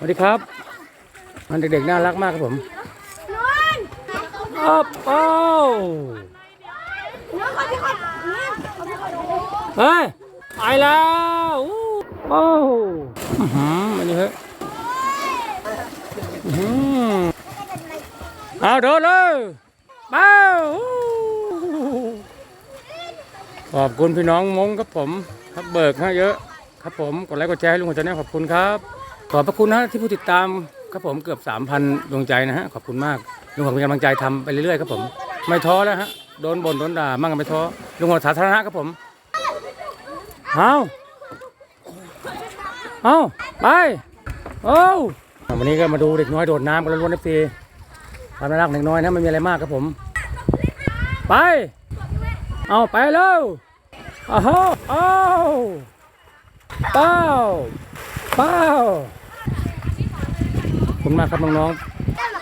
วัสดีครับ มันเด็กๆน่ารักมากครับผมอ้าวโอ้เฮ้ยไปแล้วอู้โอ้อื้อหืออันนี้เฮ้ยอื้อหือเอาโดนเลยเป้าอู้ขอบคุณพี่น้องมงครับผม ครับเบิกฮะเยอะ ครับผม กดไลค์กดแชร์ให้ลุงหัวใจแน่ขอบคุณครับ ขอบพระคุณนะที่ผู้ติดตามครับผมเกือบ 3,000ดวงใจนะฮะขอบคุณมากลุงขอเป็นกำลังใจทำไปเรื่อยๆครับผม ไม่ท้อแล้วฮะโดนบ่นโดนด่ามั่งก็ไม่ท้อลุงหัวสาธารณะครับผมเอาเอาไปโอ้วันนี้ก็มาดูเด็กน้อยโดดน้ำกันล้วนๆเอฟซีความน่ารักเด็กน้อยนะไม่มีอะไรมากครับผม ไป เอาไปเร็วอ้าวอ้าวเป้าเป้า คุณมากครับน้อง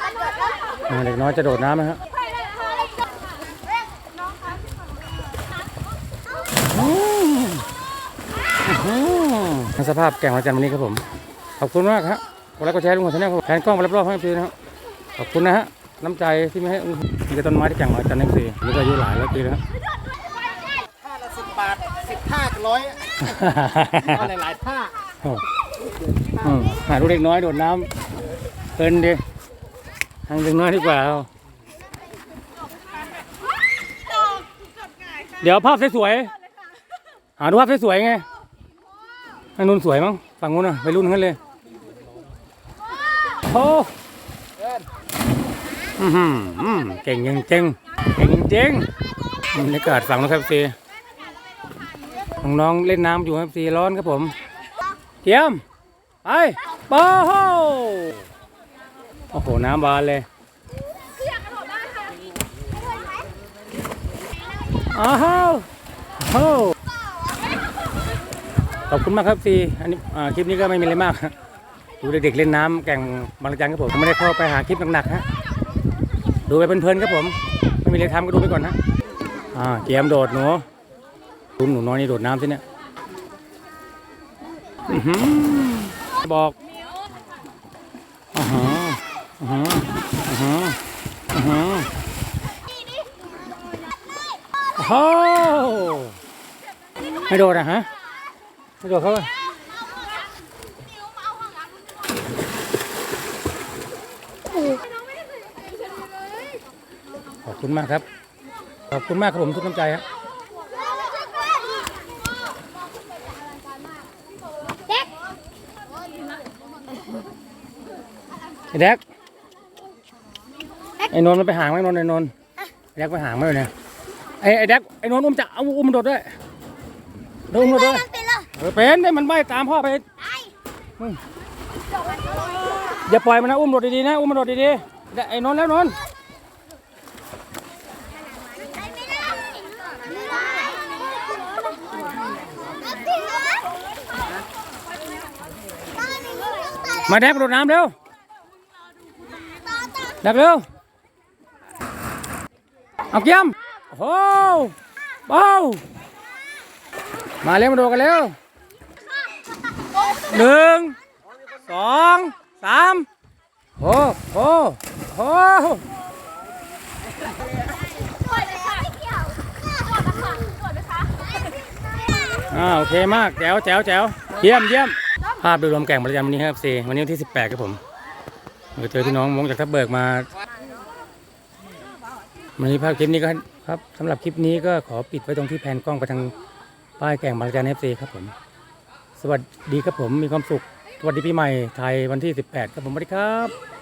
ๆอ่าเด็กน้อยจะโดดน้ำนะฮะอืมอืมสภาพแก่งวันจันทร์วันนี้ครับผม ขอบคุณมากครับกดไลค์กดแชร์ลุงหัวชาแนลครับแผนกล้องไปรอบๆให้พี่นะฮะขอบคุณนะฮะ น้ำใจที่ไม่ให้มีแต่ต้นไม้ที่แก่งวันจันทร์นั่นสินี่ก็อายุหลายแล้วปีแล้วฮะท่าละสิบบาทสิบท่าก็ร้อยเอาหลายๆท่าอืมหาดูเด็กน้อยโดดน้ำ เพลินดิทางเด็กน้อยดีกว่าเอาเดี๋ยวภาพสวยๆ หาดูภาพสวยๆไงทางนู้นสวยมั้ง ฝั่งนู้นอะไปรุ่นกันเลย โอ้เก่งจริงเก่งจริงบรรยากาศฝั่งนู้นครับซีน้องๆเล่นน้ำอยู่ครับซีร้อนครับผม เตรียม ไป โอ้โห โอ้โห น้ำบานเลยอ้าวโอ้ขอบคุณมากครับซีอันนี้คลิปนี้ก็ไม่มีอะไรมากดูเด็กๆเล่นน้ำแก่งบางระจันครับผมไม่ได้เข้าไปหาคลิปหนักๆฮะดูไปเพลินๆครับผมไม่มีอะไรทำก็ดูไปก่อนฮะอ่าเตรียมโดดหนูดูหนูน้อยนี่โดดน้ำสิเนี่ยบอก อ่าฮะอ่าฮะอ่าฮะโอ้โหไม่โดดอะฮะ ไม่โดดเขาอะขอบคุณมากครับ ขอบคุณมากครับผมทุกน้ำใจครับไอ้แดก ไอ้นนท์มันไปหางไหมนนท์ไอ้นนท์ไอ้แดกไปหางไหมวะเนี่ยไอ้ไอ้แดกไอ้นนท์อุ้มจะเอาอุ้มมันโดดด้วยโดดอุ้มมันโดดด้วยเป็นเหรอเออเป็นได้มันไม่ตามพ่อไปอืมอย่าปล่อยมันนะอุ้มโดดดีๆนะอุ้มมันโดดดีๆได้ไอ้นนท์แล้วนนท์มาแดกโดดน้ำเร็วแดกเร็ว เอาเกียมโอ้โหเบามาเร็วมาโดดกันเร็วหนึ่งสองสามโอ้โหโอ้โหอ่าโอเคมากแจ๋วแจ๋วแจ๋วเยี่ยมเยี่ยมภาพโดยรวมแก่งประจำวันนี้ครับเซวันนี้วันที่ 18 ครับผมเราเจอพี่น้องมงจากทับเบิกมา วันนี้ภาพคลิปนี้ก็ครับสำหรับคลิปนี้ก็ขอปิดไว้ตรงที่แผนกล้องไปทางป้ายแก่งบางจานเอฟซีครับผม สวัสดีครับผมมีความสุขสวัสดีปีใหม่ไทยวันที่ 18 ครับผมสวัสดีครับ